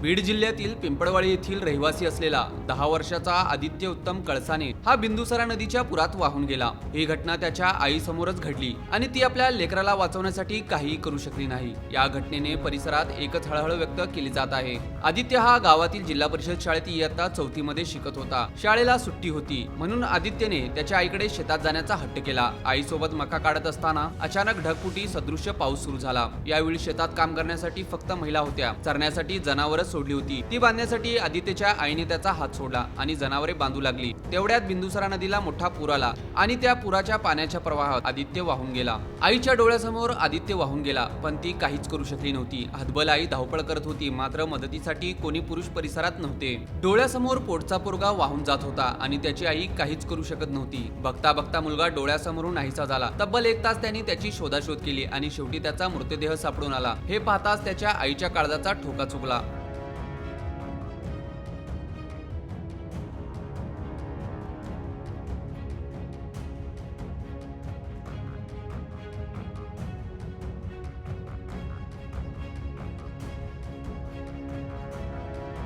बीड जिल्ह्यातील पिंपळवाडी येथील रहिवासी असलेला दहा वर्षाचा आदित्य उत्तम कळसाने हा बिंदुसरा नदीच्या पुरात वाहून गेला. ही घटना त्याच्या आईसमोरच घडली आणि ती आपल्या लेकराला वाचवण्यासाठी काहीही करू शकली नाही. या घटनेने परिसरात एकच हळहळ व्यक्त केली जात आहे. आदित्य हा गावातील जिल्हा परिषद शाळेत इयत्ता चौथीमध्ये शिकत होता. शाळेला सुट्टी होती. म्हणून आदित्यने त्याच्या आईकडे शेतात जाण्याचा हट्ट केला. आईसोबत मका काढत असताना अचानक ढगफुटी सदृश्य पाऊस सुरू झाला. यावेळी शेतात काम करण्यासाठी फक्त महिला होत्या. चरण्यासाठी जनावरच सोडली होती. ती बांधण्यासाठी आदित्यच्या आईने त्याचा हात सोडला आणि जनावरे बांधू लागली. तेवढ्यात बिंदुसरा नदीला मोठा पूर आला आणि त्या पुराच्या पाण्याच्या प्रवाहात आदित्य वाहून गेला. आईच्या डोळ्यासमोर आदित्य वाहून गेला पण ती काहीच करू शकली नव्हती. हतबल आई धावपळ करत होती मात्र मदतीसाठी कोणी पुरुष परिसरात नव्हते. डोळ्यासमोर पोटचा पोरगा वाहून जात होता आणि त्याची आई काहीच करू शकत नव्हती. बघता बघता मुलगा डोळ्यासमोरून नाहीसा झाला. तब्बल एक तास त्यांनी त्याची शोधाशोध केली आणि शेवटी त्याचा मृतदेह सापडून आला. हे पाहताच त्याच्या आईच्या काळजाचा ठोका चुकला.